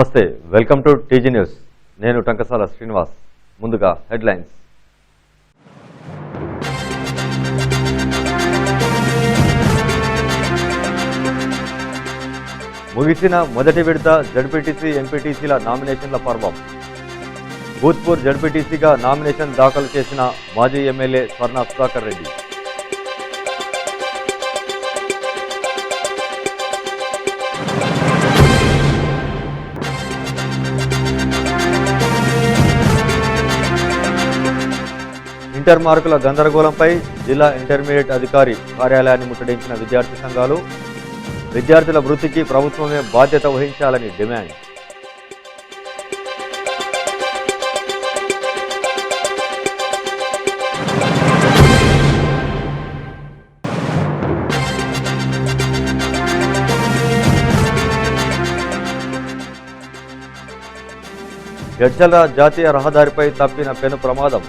నమస్తే welcome to TG news. నేను టంకసాల శ్రీనివాస్. ముందుగా హెడ్లైన్స్. ముగిసిన మొదటి విడత జడ్పీటీసీ ఎంపీటీసీల నామినేషన్ల పర్వం భూత్పూర్ జడ్పీటీసీగా నామినేషన్ దాఖలు చేసిన మాజీ ఎమ్మెల్యే స్వర్ణ సుధాకర్ రెడ్డి. ఇంటర్ మార్కుల గందరగోళంపై జిల్లా ఇంటర్మీడియట్ అధికారి కార్యాలయాన్ని ముట్టడించిన విద్యార్థి సంఘాలు విద్యార్థుల వృత్తికి ప్రభుత్వమే బాధ్యత వహించాలని డిమాండ్. జడ్చల జాతీయ రహదారిపై తప్పిన పెను ప్రమాదం.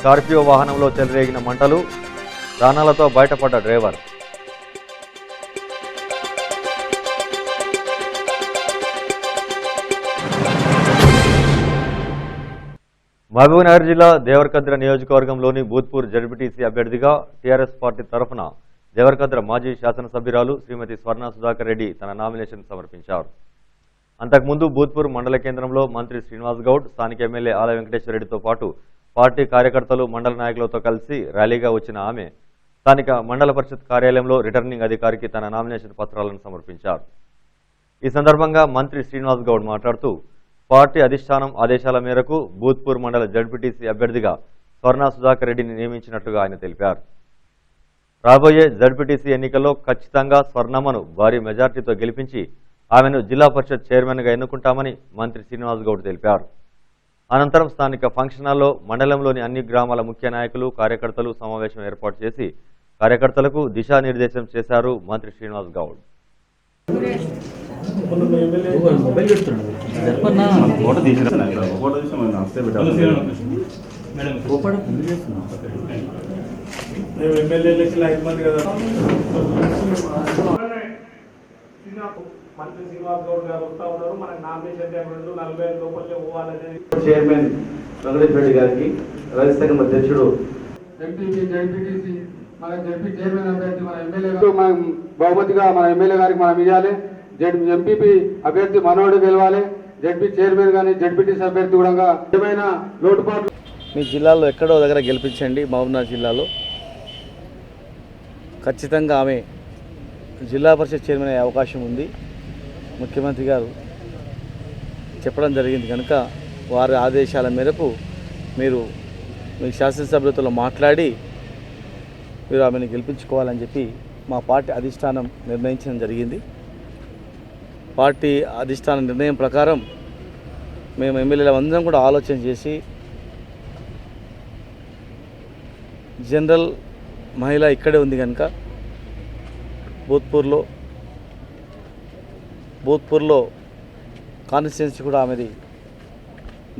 స్కార్పియో వాహనంలో చెలరేగిన మంటలు ప్రాణాలతో బయటపడ్డ డ్రైవర్. మహబూబ్నగర్ జిల్లా దేవరకద్ర నియోజకవర్గంలోని భూత్పూర్ జడ్పీటీసీ అభ్యర్థిగా టీఆర్ఎస్ పార్టీ తరఫున దేవరకద్ర మాజీ శాసనసభ్యురాలు శ్రీమతి స్వర్ణ సుధాకర్ రెడ్డి తన నామినేషన్ సమర్పించారు. అంతకుముందు భూత్పూర్ మండల కేంద్రంలో మంత్రి శ్రీనివాస్ గౌడ్ స్థానిక ఎమ్మెల్యే ఆల వెంకటేశ్వర రెడ్డితో పాటు పార్టీ కార్యకర్తలు మండల నాయకులతో కలిసి ర్యాలీగా వచ్చిన ఆమె స్థానిక మండల పరిషత్ కార్యాలయంలో రిటర్నింగ్ అధికారికి తన నామినేషన్ పత్రాలను సమర్పించారు. ఈ సందర్భంగా మంత్రి శ్రీనివాస్ గౌడ్ మాట్లాడుతూ పార్టీ అధిష్టానం ఆదేశాల మేరకు భూత్పూర్ మండల జడ్పీటీసీ అభ్యర్థిగా స్వర్ణ సుధాకర్ రెడ్డిని నియమించినట్టుగా ఆయన తెలిపారు. రాబోయే జడ్పీటీసీ ఎన్నికల్లో ఖచ్చితంగా స్వర్ణమ్మను భారీ మెజార్టీతో గెలిపించి ఆమెను జిల్లా పరిషత్ చైర్మన్గా ఎన్నుకుంటామని మంత్రి శ్రీనివాస్ గౌడ్ తెలిపారు. అనంతరం స్థానిక ఫంక్షన్ హాల్లో మండలంలోని అన్ని గ్రామాల ముఖ్య నాయకులు కార్యకర్తలు సమావేశం ఏర్పాటు చేసి కార్యకర్తలకు దిశానిర్దేశం చేశారు మంత్రి శ్రీనివాస్ గౌడ్. మేము ఎమ్మెల్యేలకి ఐదు మంది కదా మంత్రి శ్రీనివాస్ గౌడ్ గారు వస్తా ఉన్నారు. మనకి నామినేషన్ టైం రెండు నలభై ఐదు లోపలే పోవాలనేది చైర్మన్ వెంకటేశ్వర రెడ్డి గారికి రాజ్య సంఘం అధ్యక్షుడు జడ్పీటీసీ మన జడ్పీ చైర్మన్ అభ్యర్థి మన ఎమ్మెల్యే మనం బహుమతిగా మన ఎమ్మెల్యే గారికి మనం ఇవ్వాలి. జడ్ ఎంపీపీ అభ్యర్థి మనోడు గెలవాలి. జడ్పీ చైర్మన్ కానీ జడ్పీటీసీ అభ్యర్థి కూడా ఏమైనా లోటుపాట్లు? మీ జిల్లాలో ఎక్కడో దగ్గర గెలిపించండి మహబూబ్నగర్ జిల్లాలో. ఖచ్చితంగా ఆమె జిల్లా పరిషత్ చైర్మన్ అయ్యే అవకాశం ఉంది. ముఖ్యమంత్రి గారు చెప్పడం జరిగింది కనుక వారి ఆదేశాల మేరకు మీరు మీ శాసనసభ్యులతో మాట్లాడి మీరు ఆమెను గెలిపించుకోవాలని చెప్పి మా పార్టీ అధిష్టానం నిర్ణయించడం జరిగింది. పార్టీ అధిష్టాన నిర్ణయం ప్రకారం మేము ఎమ్మెల్యేల అందరం కూడా ఆలోచన చేసి జనరల్ మహిళ ఇక్కడే ఉంది కనుక భూత్పూర్లో భూత్పూర్లో కాన్స్టిట్యున్సీ కూడా ఆమెది.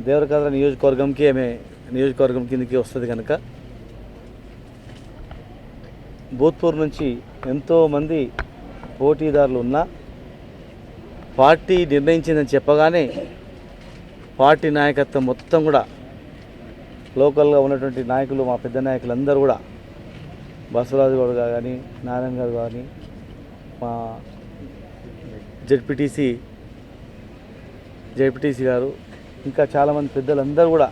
దేవరకద్ర నియోజకవర్గంకి ఆమె నియోజకవర్గం కిందకి వస్తుంది కనుక భూత్పూర్ నుంచి ఎంతోమంది పోటీదారులు ఉన్నా పార్టీ నిర్ణయించిందని చెప్పగానే పార్టీ నాయకత్వం మొత్తం కూడా లోకల్గా ఉన్నటువంటి నాయకులు మా పెద్ద నాయకులు అందరూ కూడా బసవరాజు గౌడ్ గారు కానీ నారాయణ గారు కానీ మా జెడ్పీటీసీ జెడ్పీటీసీ గారు ఇంకా చాలామంది పెద్దలందరూ కూడా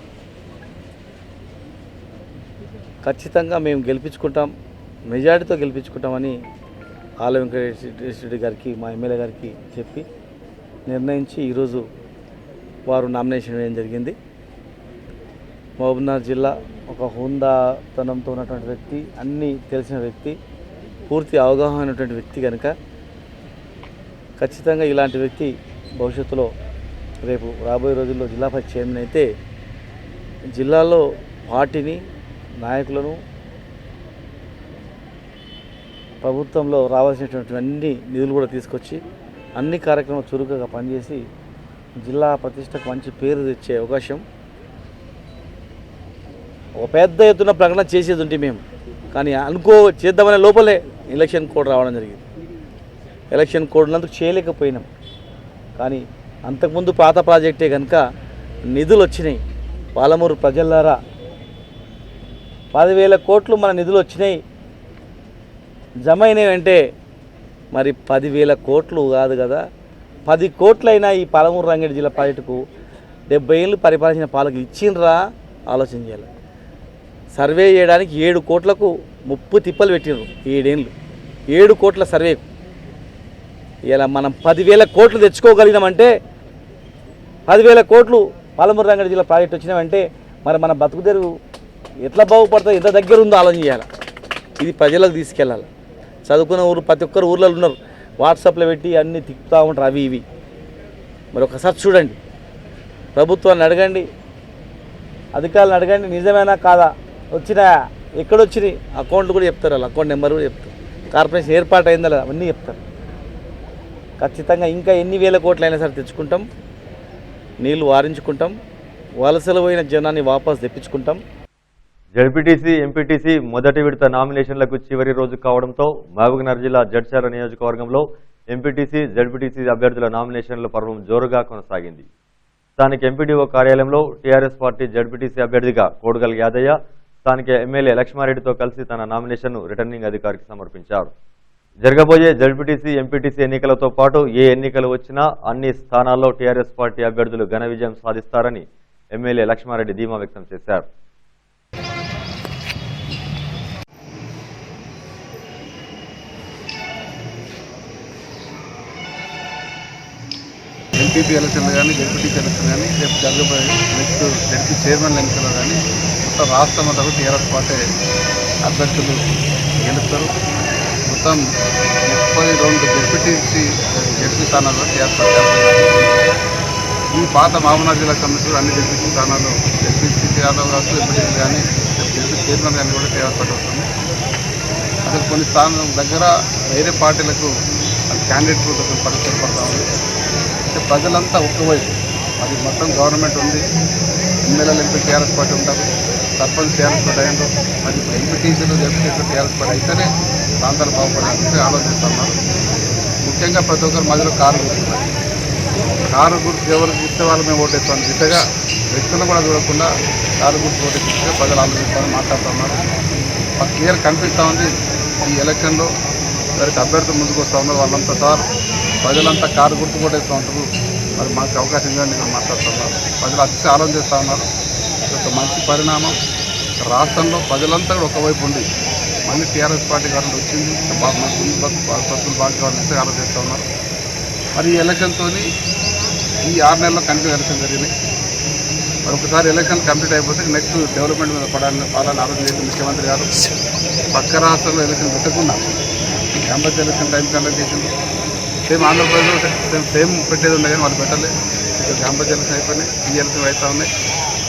ఖచ్చితంగా మేము గెలిపించుకుంటాం మెజారిటీతో గెలిపించుకుంటామని ఆల వెంకటేశ్వర గారికి మా ఎమ్మెల్యే గారికి చెప్పి నిర్ణయించి ఈరోజు వారు నామినేషన్ వేయడం జరిగింది. మహబూబ్నగర్ జిల్లా ఒక హుందాతనంతో ఉన్నటువంటి వ్యక్తి అన్నీ తెలిసిన వ్యక్తి పూర్తి అవగాహన ఉన్నటువంటి వ్యక్తి కనుక ఖచ్చితంగా ఇలాంటి వ్యక్తి భవిష్యత్తులో రేపు రాబోయే రోజుల్లో జిల్లా పరిషత్ చైర్మన్ అయితే జిల్లాలో పార్టీని నాయకులను ప్రభుత్వంలో రావాల్సినటువంటి అన్ని నిధులు కూడా తీసుకొచ్చి అన్ని కార్యక్రమాలు చురుకుగా పనిచేసి జిల్లా ప్రతిష్టకు మంచి పేరు తెచ్చే అవకాశం ఒక పెద్ద ఎత్తున ప్రకటన చేసేది ఉంటే మేము. కానీ అనుకో చేద్దామనే లోపలే ఎలక్షన్ కోడ్ రావడం జరిగింది. ఎలక్షన్ కోడ్ చేయలేకపోయినాం. కానీ అంతకుముందు పాత ప్రాజెక్టే కనుక నిధులు వచ్చినాయి. పాలమూరు ప్రజలారా పదివేల కోట్లు మన నిధులు వచ్చినాయి. జమ అయినాయంటే మరి పదివేల కోట్లు కాదు కదా. పది కోట్లైనా ఈ పాలమూరు రంగారెడ్డి జిల్లా ప్రాజెక్టుకు డెబ్బై ఏళ్ళు పరిపాలించిన పాలకు ఇచ్చిండ్రా? ఆలోచన చేయాలి. సర్వే చేయడానికి ఏడు కోట్లకు ముప్పు తిప్పలు పెట్టిండ్రు ఏడేళ్ళు. ఏడు కోట్ల సర్వేకు. ఇలా మనం పదివేల కోట్లు తెచ్చుకోగలిగినామంటే పదివేల కోట్లు పాలమూరు రంగారెడ్డి జిల్లా ప్రాజెక్ట్ వచ్చినామంటే మరి మన బతుకు తెరువు ఎట్లా బాగుపడుతుంది ఎంత దగ్గర ఉందో ఆలోచన చేయాలి ఇది ప్రజలకు తీసుకెళ్ళాలి. చదువుకున్న ఊరు ప్రతి ఒక్కరు ఊర్లలో ఉన్నారు. వాట్సాప్లో పెట్టి అన్నీ తిప్పుతూ ఉంటారు అవి ఇవి. మరి ఒకసారి చూడండి. ప్రభుత్వాన్ని అడగండి. అధికారులను అడగండి. నిజమేనా కాదా? వచ్చిన ఎక్కడొచ్చినాయి అకౌంట్లు కూడా చెప్తారు వాళ్ళు. అకౌంట్ నెంబర్ కూడా చెప్తారు. కార్పొరేషన్ ఏర్పాటు అయిందా అవన్నీ చెప్తారు. ఖచ్చితంగా ఇంకా ఎన్ని వేల కోట్లైనా సరే తెచ్చుకుంటాం. నీళ్ళు వారించుకుంటాం. వలసలు పోయిన జనాన్ని వాపస్ తెప్పించుకుంటాం. జడ్పీటీసీ ఎంపీటీసీ మొదటి విడత నామినేషన్లకు చివరి రోజు కావడంతో మహబూబ్నగర్ జిల్లా జడ్చార నియోజకవర్గంలో ఎంపీటీసీ జడ్పీటీసీ అభ్యర్థుల నామినేషన్ల పర్వం జోరుగా కొనసాగింది. స్థానిక ఎంపీడీఓ కార్యాలయంలో టీఆర్ఎస్ పార్టీ జడ్పీటీసీ అభ్యర్థిగా కోడుగల్ యాదయ్య స్థానిక ఎమ్మెల్యే లక్ష్మారెడ్డితో కలిసి తన నామినేషన్ను రిటర్నింగ్ అధికారికి సమర్పించారు. జరగబోయే జడ్పీటీసీ ఎంపీటీసీ ఎన్నికలతో పాటు ఏ ఎన్నికలు వచ్చినా అన్ని స్థానాల్లో టీఆర్ఎస్ పార్టీ అభ్యర్థులు ఘన విజయం సాధిస్తారని ఎమ్మెల్యే లక్ష్మారెడ్డి ధీమా వ్యక్తం చేశారు. ఎంపీపీ ఎలక్షన్లు కానీ జడ్పీటీసీ ఎలక్షన్ కానీ రేపు జరగబోయే నెక్స్ట్ జడ్పీ చైర్మన్ ఎన్నికలు కానీ మొత్తం రాష్ట్రం అంతా టీఆర్ఎస్ పార్టీ అభ్యర్థులు గెలుస్తారు. మొత్తం ముప్పై రెండు జడ్పీటీసీ డిప్యూటీ స్థానాల్లో చేస్తారు ఈ పాత మహబూబ్నగర్ జిల్లా కమిషనర్ అన్ని డిప్యూటీ స్థానాలు డిప్యూటీ యాదవ్ కావచ్చు ఎంపీటీసీ కానీ డిప్యూటీ చైర్మన్ కానీ కూడా చేయాల్సి వస్తుంది. అసలు కొన్ని స్థానం దగ్గర వేరే పార్టీలకు క్యాండిడేట్ కోసం పరిస్థితి పడతా ఉంది. అంటే ప్రజలంతా ఒక్కవైపు. అది మొత్తం గవర్నమెంట్ ఉంది. ఎమ్మెల్యేలు ఎంపీ టీఆర్ఎస్ పార్టీ ఉంటారు. సర్పంచ్ టీఆర్ఎస్ పార్టీ అయ్యారు మరి ఎంపీటీసీలు ఎంపీటీసీలు టీఆర్ఎస్ పార్టీ అయితేనే ప్రాంతాలు బాగుపడాలంటే ఆలోచిస్తున్నారు. ముఖ్యంగా ప్రతి ఒక్కరు మధ్యలో కారు గుర్తున్నారు. కారు గుర్తు ఎవరికి ఇస్తే వాళ్ళు మేము ఓటేస్తాం. దిశగా వ్యక్తులను కూడా చూడకుండా కారు గుర్తు ఓటేస్తే ప్రజలు ఆలోచిస్తామని మాట్లాడుతున్నారు. మాకు క్లియర్ కనిపిస్తూ ఉంది. ఈ ఎలక్షన్లో ఎవరికి అభ్యర్థులు ముందుకు వస్తూ ఉన్నారు వాళ్ళంతా సార్ ప్రజలంతా కారు గుర్తు కొట్టేస్తూ ఉంటారు. మరి మాకు అవకాశం ఇవ్వండి మేము మాట్లాడుతున్నారు. ప్రజలు అతిశయ ఆలోచన చేస్తూ ఉన్నారు. ఒక మంచి పరిణామం. రాష్ట్రంలో ప్రజలంతా కూడా ఒకవైపు ఉండి మళ్ళీ టీఆర్ఎస్ పార్టీ గవర్నమెంట్ వచ్చింది. బాగా మంచి ఉంది, బతు- బాగా కావాలని ఉన్నారు. మరి ఈ ఎలక్షన్తో ఈ ఆరు నెలల్లో కంటిన్యూ ఎలక్షన్ జరిగినాయి మరి ఒకసారి ఎలక్షన్ కంప్లీట్ అయిపోతే నెక్స్ట్ డెవలప్మెంట్ మీద పడాలని పాలని ఆలోచన చేసిన ముఖ్యమంత్రి గారు. పక్క రాష్ట్రంలో ఎలక్షన్ పెట్టకుండా ఎంబత్ ఎలక్షన్ టైం కండక్ట్ చేసింది. సేమ్ ఆంధ్రప్రదేశ్లో సేమ్ సేమ్ పెట్టేది ఉండే కానీ వాళ్ళు పెట్టలేదు ఇక్కడ ఎంబత్ ఎలక్షన్ అయిపోయినాయి ఈ ఎలక్షన్ అవుతా ఉన్నాయి.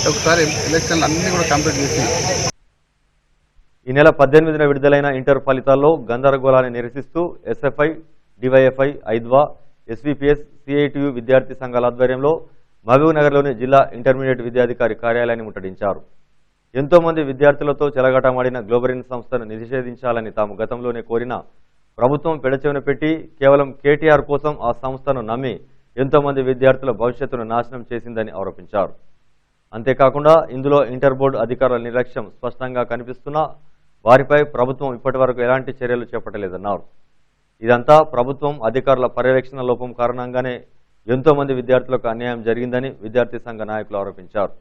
ఒకసారి ఎలక్షన్లు అన్నీ కూడా కంప్లీట్ చేసి ఈ నెల పద్దెనిమిదిన విడుదలైన ఇంటర్ ఫలితాల్లో గందరగోళాన్ని నిరసిస్తూ ఎస్ఎఫ్ఐ డివైఎఫ్ఐ ఐద్వా ఎస్వీపీఎస్ సిఐటియు విద్యార్థి సంఘాల ఆధ్వర్యంలో మహబూబ్నగర్లోని జిల్లా ఇంటర్మీడియట్ విద్యాధికారి కార్యాలయాన్ని ముట్టడించారు. ఎంతోమంది విద్యార్థులతో చెలగాటమాడిన గ్లోబరిన్ సంస్థను నిషేధించాలని తాము గతంలోనే కోరిన ప్రభుత్వం పెడచెవిన పెట్టి కేవలం కేటీఆర్ కోసం ఆ సంస్థను నమ్మి ఎంతోమంది విద్యార్థుల భవిష్యత్తును నాశనం చేసిందని ఆరోపించారు. అంతేకాకుండా ఇందులో ఇంటర్ బోర్డు అధికారుల నిర్లక్ష్యం స్పష్టంగా కనిపిస్తున్నా వారిపై ప్రభుత్వం ఇప్పటివరకు ఎలాంటి చర్యలు చేపట్టలేదన్నారు ఇదంతా ప్రభుత్వం అధికారుల పర్యవేక్షణ లోపం కారణంగానే ఎంతోమంది విద్యార్థులకు అన్యాయం జరిగిందని విద్యార్థి సంఘ నాయకులు ఆరోపించారు.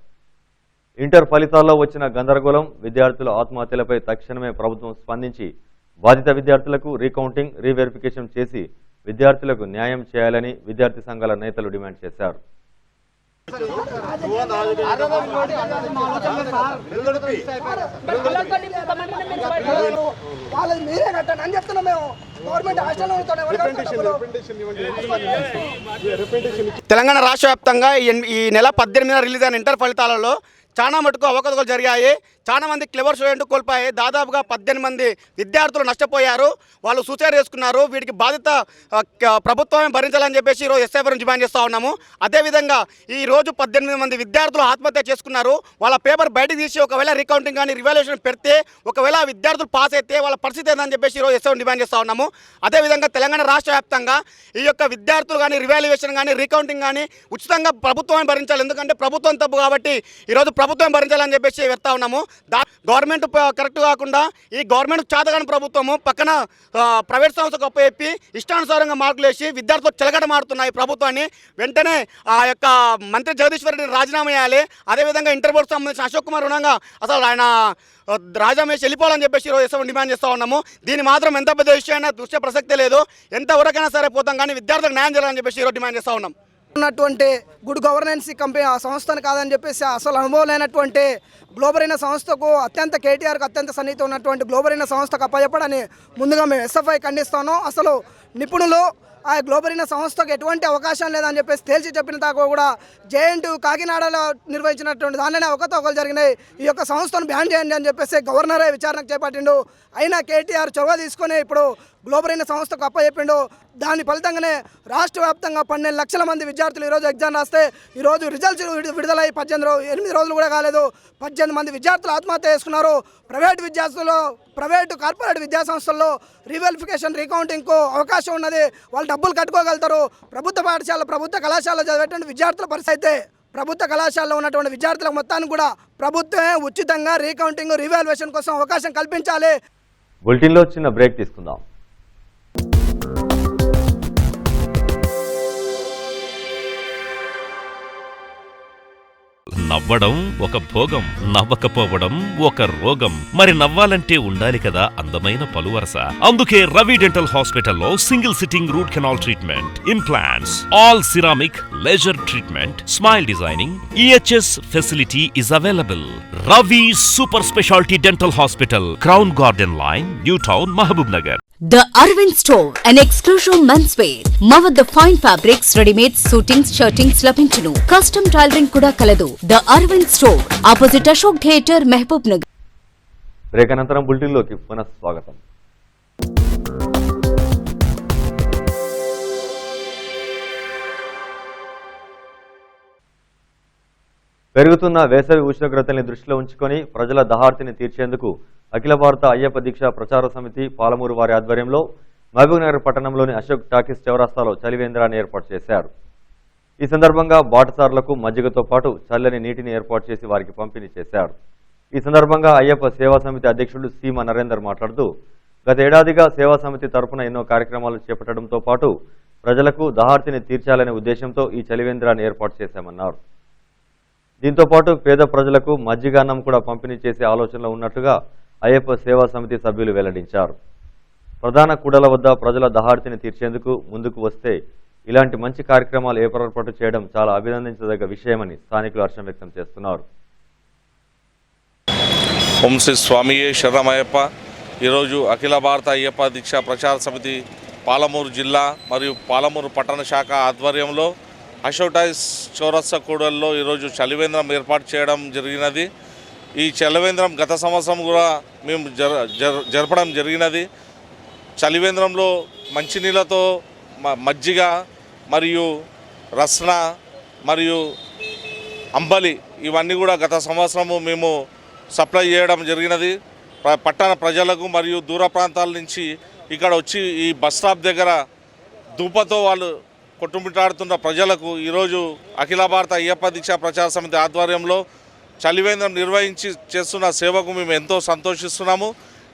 ఇంటర్ ఫలితాల్లో వచ్చిన గందరగోళం విద్యార్థుల ఆత్మహత్యలపై తక్షణమే ప్రభుత్వం స్పందించి బాధిత విద్యార్థులకు రీకౌంటింగ్ రీవెరిఫికేషన్ చేసి విద్యార్థులకు న్యాయం చేయాలని విద్యార్థి సంఘాల నేతలు డిమాండ్ చేశారు. వాళ్ళది మీరే కట్టండి అని చెప్తున్నాం మేము తెలంగాణ రాష్ట్ర వ్యాప్తంగా ఈ ఈ నెల పద్దెనిమిదిన రిలీజ్ అయిన ఇంటర్ ఫలితాలలో చాలా మటుకు అవకతవకలు జరిగాయి. చాలా మంది క్లెవర్ స్టూడెంట్ కోల్పోయాయి. దాదాపుగా పద్దెనిమిది మంది విద్యార్థులు నష్టపోయారు. వాళ్ళు సూసైడ్ చేసుకున్నారు. వీటికి బాధ్యత ప్రభుత్వమే భరించాలని చెప్పేసి ఈరోజు ఎస్ఐ డిమాండ్ చేస్తూ ఉన్నాము. అదేవిధంగా ఈ రోజు పద్దెనిమిది మంది విద్యార్థులు ఆత్మహత్య చేసుకున్నారు. వాళ్ళ పేపర్ బయటకు తీసి ఒకవేళ రికౌంటింగ్ కానీ రివాల్యూషన్ పెడితే ఒకవేళ విద్యార్థులు పాస్ అయితే వాళ్ళ పరిస్థితి ఏందని చెప్పేసి ఈరోజు ఎస్ఐ డిమాండ్ చేస్తూ ఉన్నాము. అదేవిధంగా తెలంగాణ రాష్ట్ర వ్యాప్తంగా ఈ యొక్క విద్యార్థులు కానీ రివాల్యుయేషన్ కానీ రికౌంటింగ్ కానీ ఉచితంగా ప్రభుత్వమే భరించాలి. ఎందుకంటే ప్రభుత్వం తప్పు కాబట్టి ఈరోజు ప్రభుత్వం భరించాలని చెప్పేసి వెళ్తా ఉన్నాము. దా గవర్నమెంట్ కరెక్ట్ కాకుండా ఈ గవర్నమెంట్ చేతగాని ప్రభుత్వము పక్కన ప్రైవేట్ సంస్థకు అప్పచెప్పి ఇష్టానుసారంగా మార్కులు వేసి విద్యార్థులు చెలగట మారుతున్నాయి ప్రభుత్వాన్ని. వెంటనే ఆ యొక్క మంత్రి జగదీశ్వర్ రెడ్డిని రాజీనామా చేయాలి. అదేవిధంగా ఇంటర్ బోర్డు సంబంధించిన అశోక్ కుమార్ రుణంగా అసలు ఆయన రాజీనామా చేసి వెళ్ళిపోవాలని చెప్పేసి ఈరోజు డిమాండ్ చేస్తూ ఉన్నాము. దీన్ని మాత్రం ఎంత పెద్ద విషయమైనా దృశ్య దృష్టి ప్రసక్తే లేదు. ఎంతవరకైనా సరే పోతాం కానీ విద్యార్థులకు న్యాయం చేయాలని చెప్పేసి ఈరోజు డిమాండ్ చేస్తూ ఉన్నాం. ఉన్నటువంటి గుడ్ గవర్నెన్స్ కంపెనీ ఆ సంస్థను కాదని చెప్పేసి అసలు అనుభవం లేనటువంటి గ్లోబల్ అయిన సంస్థకు అత్యంత కేటీఆర్కు అత్యంత సన్నిహితం ఉన్నటువంటి గ్లోబల్ అయిన సంస్థకు అప్పచెప్పడని ముందుగా మేము ఎస్ఎఫ్ఐ ఖండిస్తాను. అసలు నిపుణులు ఆ గ్లోబల్ అయిన సంస్థకు ఎటువంటి అవకాశం లేదని చెప్పేసి తేల్చి చెప్పిన దాకా కూడా జేఎన్టు కాకినాడలో నిర్వహించినటువంటి దానిలోనే అవకతవకలు జరిగినాయి. ఈ యొక్క సంస్థను బ్యాన్ చేయండి అని చెప్పేసి గవర్నరే విచారణకు చేపట్టిండు. అయినా కేటీఆర్ చొరవ తీసుకుని ఇప్పుడు గ్లోబల్ అయిన సంస్థకు అప్పచెప్పిండు దాని ఫలితంగానే రాష్ట్ర వ్యాప్తంగా పన్నెండు లక్షల మంది విద్యార్థులు ఈరోజు ఎగ్జామ్ రాస్తే ఈరోజు రిజల్ట్స్ విడుదలై పద్దెనిమిది రోజు ఎనిమిది రోజులు కూడా కాలేదు. పద్దెనిమిది మంది విద్యార్థులు ఆత్మహత్య చేసుకున్నారు. ప్రైవేట్ విద్యార్థులు ప్రైవేటు కార్పొరేట్ విద్యా సంస్థల్లో రీవెరిఫికేషన్ రీకౌంటింగ్కు అవకాశం ఉన్నది. వాళ్ళు డబ్బులు కట్టుకోగలుగుతారు. ప్రభుత్వ పాఠశాల ప్రభుత్వ కళాశాలలో చదివేటువంటి విద్యార్థుల పరిస్థితి ప్రభుత్వ కళాశాలలో ఉన్నటువంటి విద్యార్థుల మొత్తాన్ని కూడా ప్రభుత్వమే ఉచితంగా రీకౌంటింగ్ రీవాల్యుయేషన్ కోసం అవకాశం కల్పించాలి. బులెటిన్లో చిన్న బ్రేక్ తీసుకుందాం. నవ్వడం ఒక భోగం నవ్వకపోవడం ఒక రోగం. మరి నవ్వాలంటే ఉండాలి కదా అందమైన పలువరస. అందుకే రవి డెంటల్ హాస్పిటల్లో single sitting root canal treatment implants all ceramic laser treatment smile designing EHS facility is available Ravi super speciality dental hospital crown garden line new town Mahabubnagar The Arvind Store, an exclusive menswear. మా వద్ద fine fabrics readymade suitings shirtings లభించును custom tailoring కూడా కలదు the Arvind store. Opposite Ashok theatre Mahabubnagar. Break అనంతరం బులెటిన్లోకి పునః స్వాగతం పెరుగుతున్న వేసవి ఉష్ణోగ్రతల్ని దృష్టిలో ఉంచుకొని ప్రజల దహార్తిని తీర్చేందుకు అఖిల భారత అయ్యప్ప దీక్ష ప్రచార సమితి పాలమూరు వారి ఆధ్వర్యంలో మహబూబ్నగర్ పట్టణంలోని అశోక్ టాకీస్ చౌరాస్తాలో చలివేంద్రాన్ని ఏర్పాటు చేశారు. ఈ సందర్భంగా బాటసారులకు మజ్జిగతో పాటు చల్లని నీటిని ఏర్పాటు చేసి వారికి పంపిణీ చేశారు. ఈ సందర్భంగా అయ్యప్ప సేవా సమితి అధ్యక్షుడు సీమ నరేందర్ మాట్లాడుతూ గత ఏడాదిగా సేవా సమితి తరఫున ఎన్నో కార్యక్రమాలు చేపట్టడంతో పాటు ప్రజలకు దహార్తిని తీర్చాలనే ఉద్దేశంతో ఈ చలివేంద్రాన్ని ఏర్పాటు చేశామన్నారు. దీంతో పాటు పేద ప్రజలకు మజ్జిగ అన్నం కూడా పంపిణీ చేసే ఆలోచనలో ఉన్నట్టుగా అయ్యప్ప సేవా సమితి సభ్యులు వెల్లడించారు. ప్రధాన కూడల వద్ద ప్రజల దహార్తిని తీర్చేందుకు ముందుకు వస్తే ఇలాంటి మంచి కార్యక్రమాలు ఏర్పాటు చేయడం చాలా అభినందించదగ్గ విషయమని స్థానికులు హర్షం వ్యక్తం చేస్తున్నారు. ఓం శ్రీ స్వామియే శరణమయ్యప్ప. ఈరోజు అఖిల భారత అయ్యప్ప దీక్ష ప్రచార సమితి పాలమూరు జిల్లా మరియు పాలమూరు పట్టణ శాఖ ఆధ్వర్యంలో అశోటైస్ చౌరస్స కూడల్లో ఈరోజు చలివేంద్రం ఏర్పాటు చేయడం జరిగినది. ఈ చలివేంద్రం గత సంవత్సరం కూడా మేము జర జరపడం జరిగినది. చలివేంద్రంలో మంచినీళ్ళతో మ- మజ్జిగ మరియు రస్న మరియు అంబలి ఇవన్నీ కూడా గత సంవత్సరము మేము సప్లై చేయడం జరిగినది. పట్టణ ప్రజలకు మరియు దూర ప్రాంతాల నుంచి ఇక్కడ వచ్చి ఈ బస్ స్టాప్ దగ్గర ధూపతో వాళ్ళు కొట్టుమిట్టాడుతున్న ప్రజలకు ఈరోజు అఖిల భారత అయ్యప్ప దీక్ష ప్రచార సమితి ఆధ్వర్యంలో చలివేంద్రం నిర్వహించి చేస్తున్న సేవకు మేము ఎంతో సంతోషిస్తున్నాము.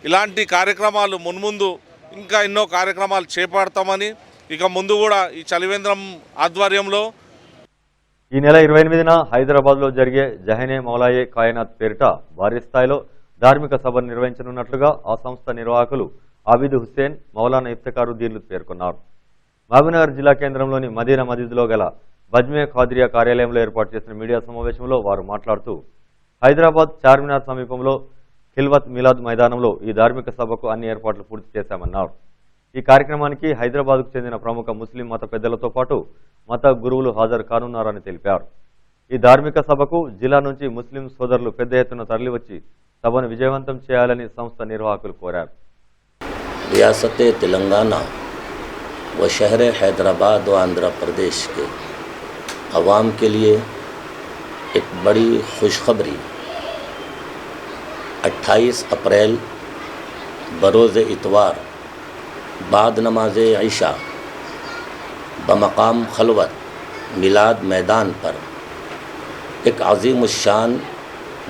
ఇలాంటి కార్యక్రమాలు మున్ముందు ఇంకా ఎన్నో కార్యక్రమాలు చేపడతామని ఇక ముందు కూడా ఈ చలివేంద్రం ఆధ్వర్యంలో ఈ నెల ఇరవై ఎనిమిదిన హైదరాబాద్లో జరిగే జహనే మౌలాయే కాయనాథ్ పేరిట భారీ స్థాయిలో ధార్మిక సభను నిర్వహించనున్నట్లుగా ఆ సంస్థ నిర్వాహకులు ఆబిద్ హుస్సేన్ మౌలానా ఇఫ్తకారుద్దీన్లు పేర్కొన్నారు. మహబూబ్నగర్ జిల్లా కేంద్రంలోని మదీనా మదీద్లో గల బజ్మే ఖాద్రియా కార్యాలయంలో ఏర్పాటు చేసిన మీడియా సమావేశంలో వారు మాట్లాడుతూ హైదరాబాద్ చార్మినార్ సమీపంలో ఖిల్వత్ మిలాద్ మైదానంలో ఈ ధార్మిక సభకు అన్ని ఏర్పాట్లు పూర్తి చేశామన్నారు. ఈ కార్యక్రమానికి హైదరాబాద్కు చెందిన ప్రముఖ ముస్లిం మత పెద్దలతో పాటు మత గురువులు హాజరు కానున్నారని తెలిపారు ఈ ధార్మిక సభకు జిల్లా నుంచి ముస్లిం సోదరులు పెద్ద ఎత్తున తరలివచ్చి సభను విజయవంతం చేయాలని సంస్థ నిర్వాహకులు కోరారు रियासत तेलंगाना व शहर हैदराबाद व आंध्र प्रदेश के आवाम के लिए एक बड़ी खुशखबरी 28 अप्रैल बरोज़ इतवार بعد نماز عشاء بمقام خلوت میلاد میدان پر ایک عظیم الشان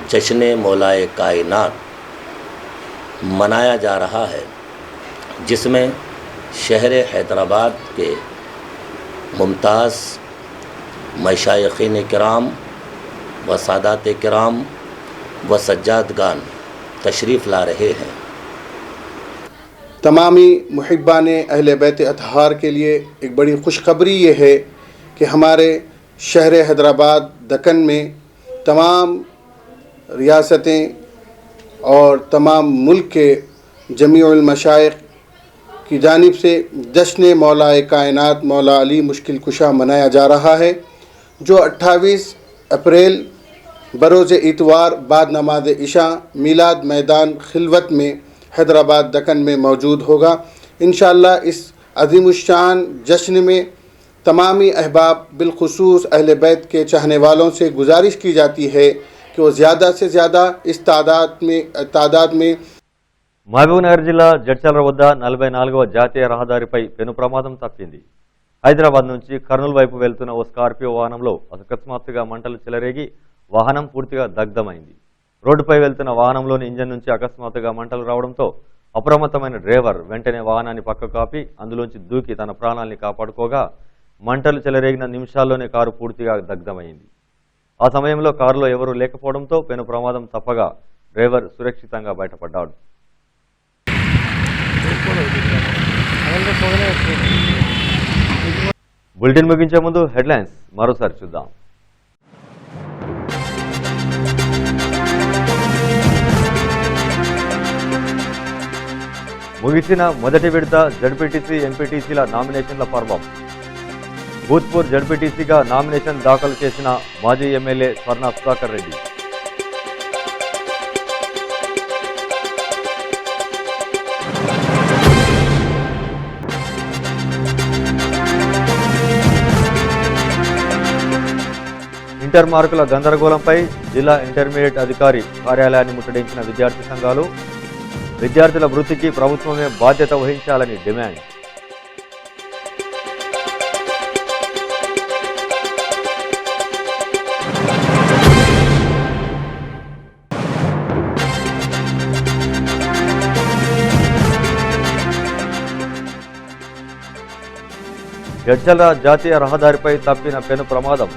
جشن مولائے کائنات منایا جا رہا ہے، جس میں شہر حیدرآباد کے ممتاز مشائقین کرام و سادات کرام و سجادگان تشریف لا رہے ہیں۔ تمامی محبان اہل بیت اطہار کے لیے ایک بڑی خوشخبری یہ ہے کہ ہمارے شہر حیدرآباد دکن میں تمام ریاستیں اور تمام ملک کے جمیع المشائق کی جانب سے جشن مولا کائنات مولا علی مشکل کشا منایا جا رہا ہے، جو اٹھائیس اپریل بروز اتوار بعد نماز عشاء میلاد میدان خلوت میں حیدرآباد دکن میں موجود ہوگا۔ انشاءاللہ اس عظیم الشان جشن میں تمامی احباب بالخصوص اہل بیت کے چاہنے والوں سے گزارش کی جاتی ہے کہ وہ زیادہ سے زیادہ اس تعداد میں تعداد میں మహబూబ్ నగర్ జిల్లా జడ్చర్ల వద్ద నలభై నాలుగవ జాతీయ రహదారిపై పెను ప్రమాదం తప్పింది. హైదరాబాద్ నుంచి కర్నూలు వైపు వెళ్తున్న ఓ స్కార్పియో వాహనంలో అకస్మాత్తుగా మంటలు చెలరేగి వాహనం పూర్తిగా దగ్ధమైంది. రోడ్డుపై వెళ్తున్న వాహనంలోని ఇంజన్ నుంచి అకస్మాత్తుగా మంటలు రావడంతో అప్రమత్తమైన డ్రైవర్ వెంటనే వాహనాన్ని పక్క కాపి అందులోంచి దూకి తన ప్రాణాల్ని కాపాడుకోగా మంటలు చెలరేగిన నిమిషాల్లోనే కారు పూర్తిగా దగ్ధమైంది ఆ సమయంలో కారులో ఎవరూ లేకపోవడంతో పెను ప్రమాదం తప్పగా డ్రైవర్ సురక్షితంగా బయటపడ్డాడు. బులెటిన్ ముగించే ముందు హెడ్లైన్స్ మరోసారి చూద్దాం. ముగిసిన మొదటి విడత జడ్పీటీసీ ఎంపీటీసీల నామినేషన్ల పర్వం భూత్పూర్ జడ్పీటీసీగా నామినేషన్ దాఖలు చేసిన మాజీ ఎమ్మెల్యే స్వర్ణ సుధాకర్ రెడ్డి. ఇంటర్ మార్కుల గందరగోళంపై జిల్లా ఇంటర్మీడియట్ అధికారి కార్యాలయాన్ని ముట్టడించిన విద్యార్థి సంఘాలు విద్యార్థుల వృత్తికి ప్రభుత్వమే బాధ్యత వహించాలని డిమాండ్. గజ్జల జాతీయ రహదారిపై తప్పిన పెను ప్రమాదం.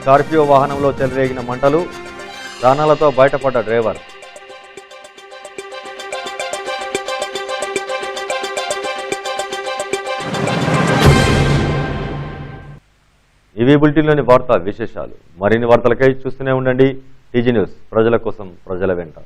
స్కార్పియో వాహనంలో చెలరేగిన మంటలు ప్రాణాలతో బయటపడ్డ డ్రైవర్. ఇవి బులెటిన్లోని వార్తా విశేషాలు. మరిన్ని వార్తలకై చూస్తూనే ఉండండి. టీజీ న్యూస్ ప్రజల కోసం ప్రజల వెంట.